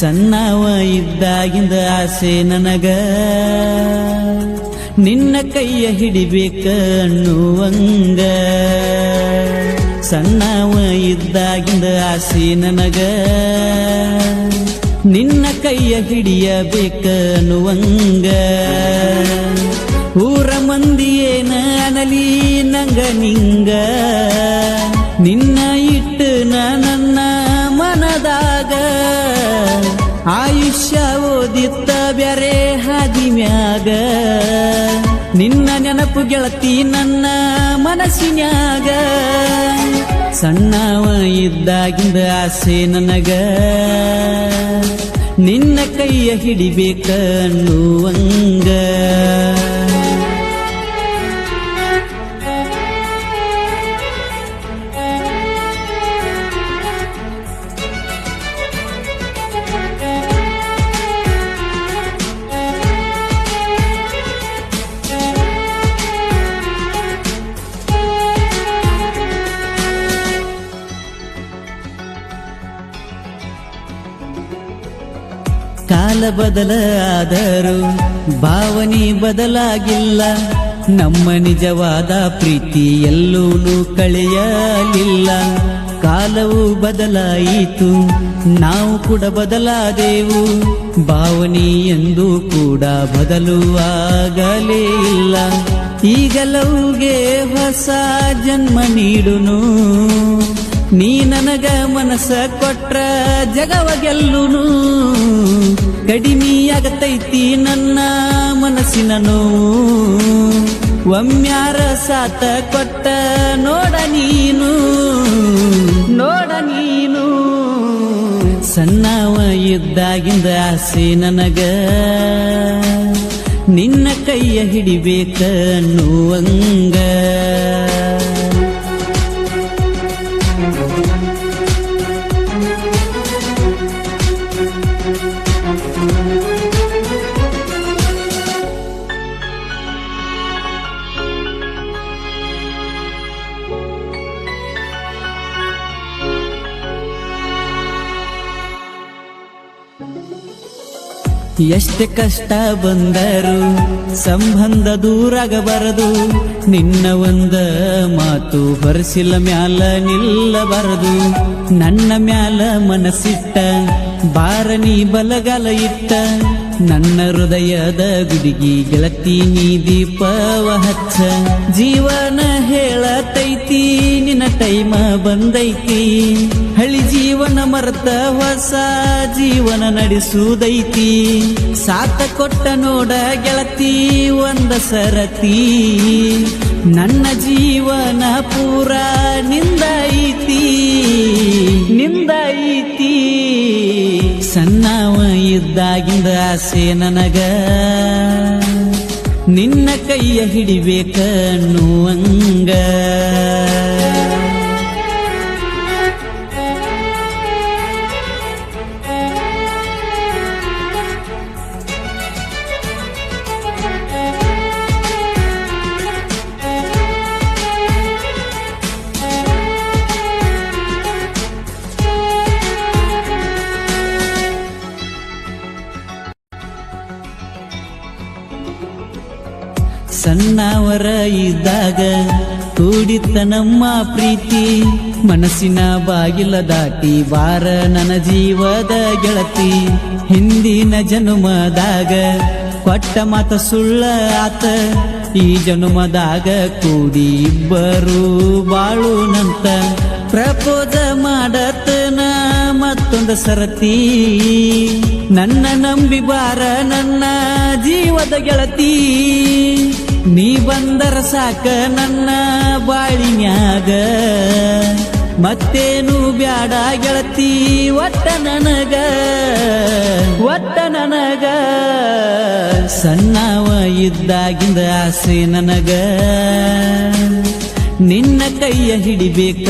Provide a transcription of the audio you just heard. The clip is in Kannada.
ಸಣ್ಣವ ಇದ್ದಾಗಿಂದ ಆಸೆ ನನಗ. ನಿನ್ನ ಕೈಯ ಹಿಡಿಬೇಕನ್ನುವಂಗ. ಸಣ್ಣವ ಇದ್ದಾಗಿಂದ ಆಸೆ ನನಗ. ನಿನ್ನ ಕೈಯ ಹಿಡಿಯಬೇಕ ಅನ್ನುವಂಗ. ಊರ ಮಂದಿಯೇನ ಅನಲಿ ನಂಗ ನಿಂಗ. ನಿನ್ನ ಇಟ್ಟು ನನ್ನ ಮನದಾಗ. ಆಯುಷ್ಯ ಓದಿತ್ತ ಬ್ಯಾರೆ ಹಾದಿಮ್ಯಾಗ ನಿನ್ನ ನೆನಪು ಗೆಳತಿ ನನ್ನ ಮನಸ್ಸಿನ್ಯಾಗ. ಸಣ್ಣವ ಇದ್ದಾಗಿಂದ ಆಸೆ ನನಗ. ನಿನ್ನ ಕೈಯ ಹಿಡಿಬೇಕ ಅನ್ನುವಂಗ ಕಾಲ ಬದಲಾದರೂ ಭಾವನೆ ಬದಲಾಗಿಲ್ಲ. ನಮ್ಮ ನಿಜವಾದ ಪ್ರೀತಿ ಎಲ್ಲೂ ಕಳೆಯಲಿಲ್ಲ. ಕಾಲವು ಬದಲಾಯಿತು, ನಾವು ಕೂಡ ಬದಲಾದೆವು. ಭಾವನೆ ಎಂದು ಕೂಡ ಬದಲುವಾಗಲೇ ಇಲ್ಲ ಈಗಲವುಗೆ ಹೊಸ ಜನ್ಮ ನೀಡುನು. ನೀ ನನಗ ಮನಸ್ಸ ಕೊಟ್ರ ಜಗವ ಗೆಲ್ಲುನು ಕಡಿಮೆಯಾಗತೈತಿ ನನ್ನ ಮನಸ್ಸಿನ ನೋವು. ಒಮ್ಮ್ಯಾರ ಸಾತ ಕೊಟ್ಟ ನೋಡ ನೀನು. ನೋಡ ನೀನು. ಸಣ್ಣವ ಇದ್ದಾಗಿಂದ ಆಸೆ ನನಗ. ನಿನ್ನ ಕೈಯ ಹಿಡಿಬೇಕ ಅನ್ನುವಂಗ ಎಷ್ಟು ಕಷ್ಟ ಬಂದರು ಸಂಬಂಧ ದೂರಾಗಬಾರದು ನಿನ್ನ ಒಂದ ಮಾತು ಬರಸಿಲ್ಲ ಮ್ಯಾಲ ನಿಲ್ಲಬಾರದು ನನ್ನ ಮ್ಯಾಲ ಮನಸ್ಸಿಟ್ಟ ಬಾರನಿ ಬಲಗಾಲ ಇಟ್ಟ. ನನ್ನ ಹೃದಯದ ಗುಡಿಗಿ ಗೆಳತಿ ನೀ ದೀಪವ ಹಚ್ಚ ಜೀವನ ಹೇಳತೈತಿ, ನಿನ್ನ ಟೈಮ ಬಂದೈತಿ. ಹಳಿ ಜೀವನ ಮರೆತ ಹೊಸ ಜೀವನ ನಡೆಸುವುದೈತಿ ಸಾತ ಕೊಟ್ಟ ನೋಡ ಗೆಳತಿ, ಒಂದ ಸರತಿ. ನನ್ನ ಜೀವನ ಪೂರ ನಿಂದ ಇದ್ದಾಗಿಂದ ಆಸೆ ನನಗ. ನಿನ್ನ ಕೈಯ ಹಿಡಿಬೇಕ ಅನ್ನುವಂಗ ಸಣ್ಣವರ ಇದ್ದಾಗ ಕೂಡಿತ್ತ ನಮ್ಮ ಪ್ರೀತಿ. ಮನಸ್ಸಿನ ಬಾಗಿಲ ದಾಟಿ ಬಾರ ನನ್ನ ಜೀವದ ಗೆಳತಿ. ಹಿಂದಿನ ಜನುಮದಾಗ ಕೊಟ್ಟ ಮಾತ ಸುಳ್ಳ ಆತ. ಈ ಜನುಮದಾಗ ಕೂಡಿ ಇಬ್ಬರು ಬಾಳುನಂತ ಪ್ರಪೋಜ ಮಾಡತನ ಮತ್ತೊಂದು ಸರತಿ. ನನ್ನ ನಂಬಿ ಬಾರ ನನ್ನ ಜೀವದ ಗೆಳತಿ. ನೀ ಬಂದರ ಸಾಕ ನನ್ನ ಬಾಳಿನ್ಯಾಗ. ಮತ್ತೇನು ಬ್ಯಾಡ ಗೆಳತಿ, ಒಟ್ಟ ನನಗ ಒಟ್ಟ ನನಗ. ಸಣ್ಣವ ಇದ್ದಾಗಿಂದ ಆಸೆ ನನಗ. ನಿನ್ನ ಕೈಯ ಹಿಡಿಬೇಕ